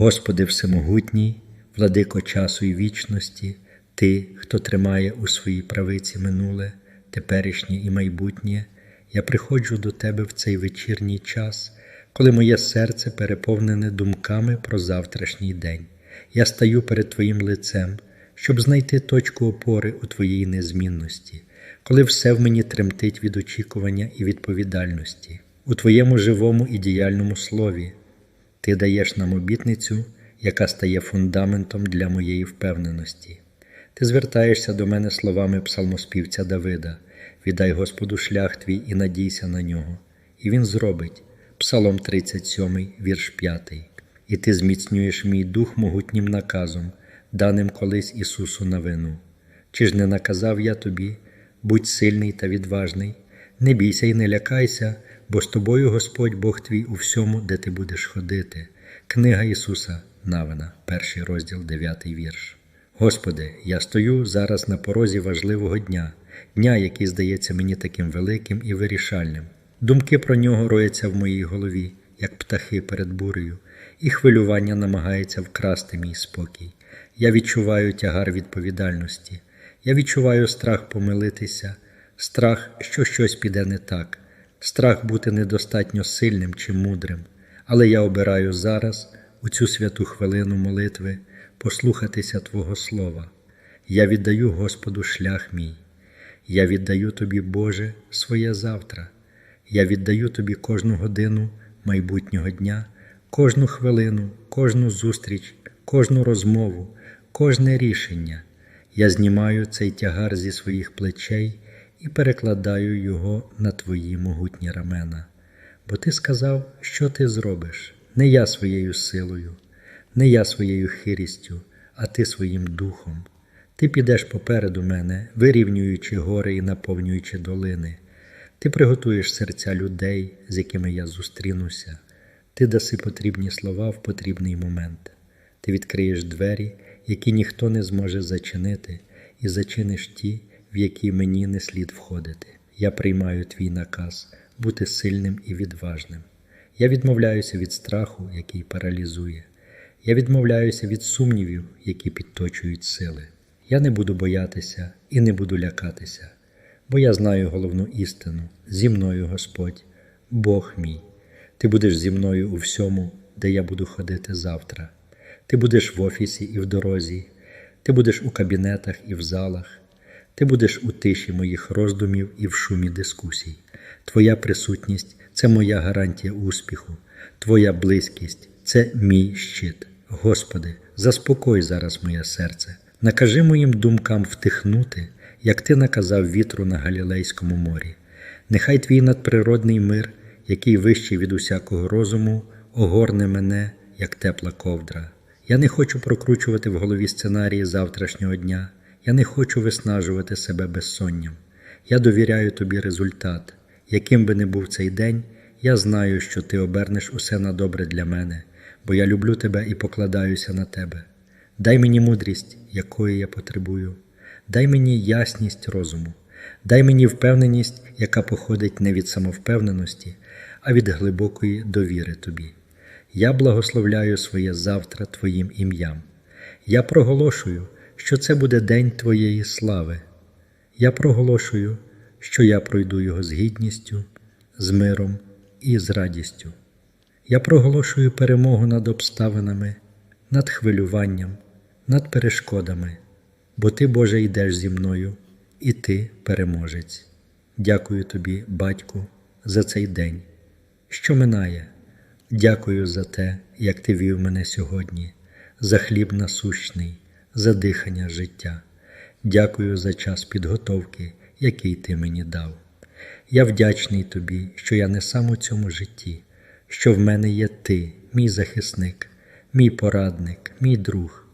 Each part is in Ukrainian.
Господи Всемогутній, владико часу і вічності, Ти, хто тримає у своїй правиці минуле, теперішнє і майбутнє, я приходжу до Тебе в цей вечірній час, коли моє серце переповнене думками про завтрашній день. Я стаю перед Твоїм лицем, щоб знайти точку опори у Твоїй незмінності, коли все в мені тремтить від очікування і відповідальності, у Твоєму живому і діяльному слові. Ти даєш нам обітницю, яка стає фундаментом для моєї впевненості. Ти звертаєшся до мене словами псалмоспівця Давида: віддай Господу шлях твій і надійся на нього, і Він зробить. Псалом 37, вірш 5. І ти зміцнюєш мій дух могутнім наказом, даним колись Ісусу на вину. Чи ж не наказав я тобі, будь сильний та відважний, не бійся і не лякайся, бо з тобою Господь Бог твій у всьому, де ти будеш ходити. Книга Ісуса Навина, перший розділ, дев'ятий вірш. Господи, я стою зараз на порозі важливого дня, дня, який здається мені таким великим і вирішальним. Думки про нього рояться в моїй голові, як птахи перед бурею, і хвилювання намагається вкрасти мій спокій. Я відчуваю тягар відповідальності, я відчуваю страх помилитися, страх, що щось піде не так, страх бути недостатньо сильним чи мудрим. Але я обираю зараз, у цю святу хвилину молитви, послухатися Твого Слова. Я віддаю Господу шлях мій. Я віддаю Тобі, Боже, своє завтра. Я віддаю Тобі кожну годину майбутнього дня, кожну хвилину, кожну зустріч, кожну розмову, кожне рішення. Я знімаю цей тягар зі своїх плечей і перекладаю його на Твої могутні рамена. Бо Ти сказав, що Ти зробиш, не я своєю силою, не я своєю хирістю, а Ти своїм духом. Ти підеш попереду мене, вирівнюючи гори і наповнюючи долини. Ти приготуєш серця людей, з якими я зустрінуся. Ти даси потрібні слова в потрібний момент. Ти відкриєш двері, які ніхто не зможе зачинити, і зачиниш ті, в які мені не слід входити. Я приймаю твій наказ бути сильним і відважним. Я відмовляюся від страху, який паралізує. Я відмовляюся від сумнівів, які підточують сили. Я не буду боятися і не буду лякатися, бо я знаю головну істину зі мною Господь, Бог мій. Ти будеш зі мною у всьому, де я буду ходити завтра. Ти будеш в офісі і в дорозі, ти будеш у кабінетах і в залах, ти будеш у тиші моїх роздумів і в шумі дискусій. Твоя присутність це моя гарантія успіху, Твоя близькість це мій щит. Господи, заспокой зараз моє серце, накажи моїм думкам втихнути, як Ти наказав вітру на Галілейському морі. Нехай твій надприродний мир, який вищий від усякого розуму, огорне мене, як тепла ковдра. Я не хочу прокручувати в голові сценарії завтрашнього дня, я не хочу виснажувати себе безсонням. Я довіряю тобі результат. Яким би не був цей день, я знаю, що ти обернеш усе на добре для мене, бо я люблю тебе і покладаюся на тебе. Дай мені мудрість, якої я потребую, дай мені ясність розуму, дай мені впевненість, яка походить не від самовпевненості, а від глибокої довіри тобі. Я благословляю своє завтра Твоїм ім'ям. Я проголошую, що це буде день Твоєї слави. Я проголошую, що я пройду його з гідністю, з миром і з радістю. Я проголошую перемогу над обставинами, над хвилюванням, над перешкодами, бо Ти, Боже, йдеш зі мною, і Ти переможець. Дякую тобі, Батьку, за цей день, що минає. Дякую за те, як ти вів мене сьогодні, за хліб насущний, за дихання життя. Дякую за час підготовки, який ти мені дав. Я вдячний тобі, що я не сам у цьому житті, що в мене є ти, мій захисник, мій порадник, мій друг.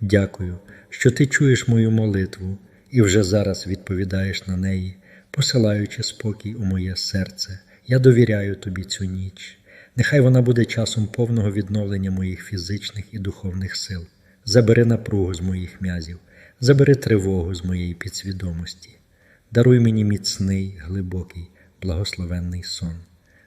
Дякую, що ти чуєш мою молитву і вже зараз відповідаєш на неї, посилаючи спокій у моє серце. Я довіряю тобі цю ніч. Нехай вона буде часом повного відновлення моїх фізичних і духовних сил. Забери напругу з моїх м'язів, забери тривогу з моєї підсвідомості. Даруй мені міцний, глибокий, благословенний сон.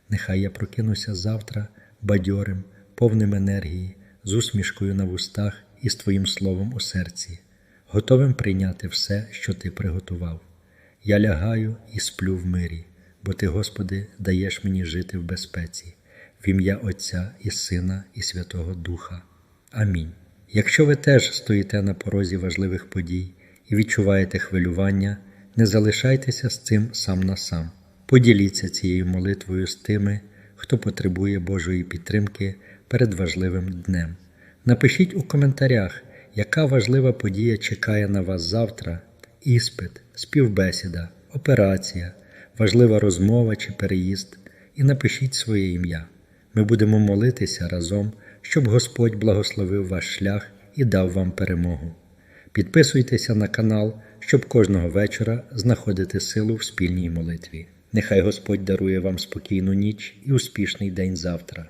Нехай я прокинуся завтра бадьорим, повним енергії, з усмішкою на вустах і з Твоїм словом у серці, готовим прийняти все, що Ти приготував. Я лягаю і сплю в мирі, бо Ти, Господи, даєш мені жити в безпеці, в ім'я Отця і Сина, і Святого Духа. Амінь. Якщо ви теж стоїте на порозі важливих подій і відчуваєте хвилювання, не залишайтеся з цим сам на сам. Поділіться цією молитвою з тими, хто потребує Божої підтримки перед важливим днем. Напишіть у коментарях, яка важлива подія чекає на вас завтра: іспит, співбесіда, операція, важлива розмова чи переїзд, і напишіть своє ім'я. Ми будемо молитися разом, щоб Господь благословив ваш шлях і дав вам перемогу. Підписуйтеся на канал, щоб кожного вечора знаходити силу в спільній молитві. Нехай Господь дарує вам спокійну ніч і успішний день завтра.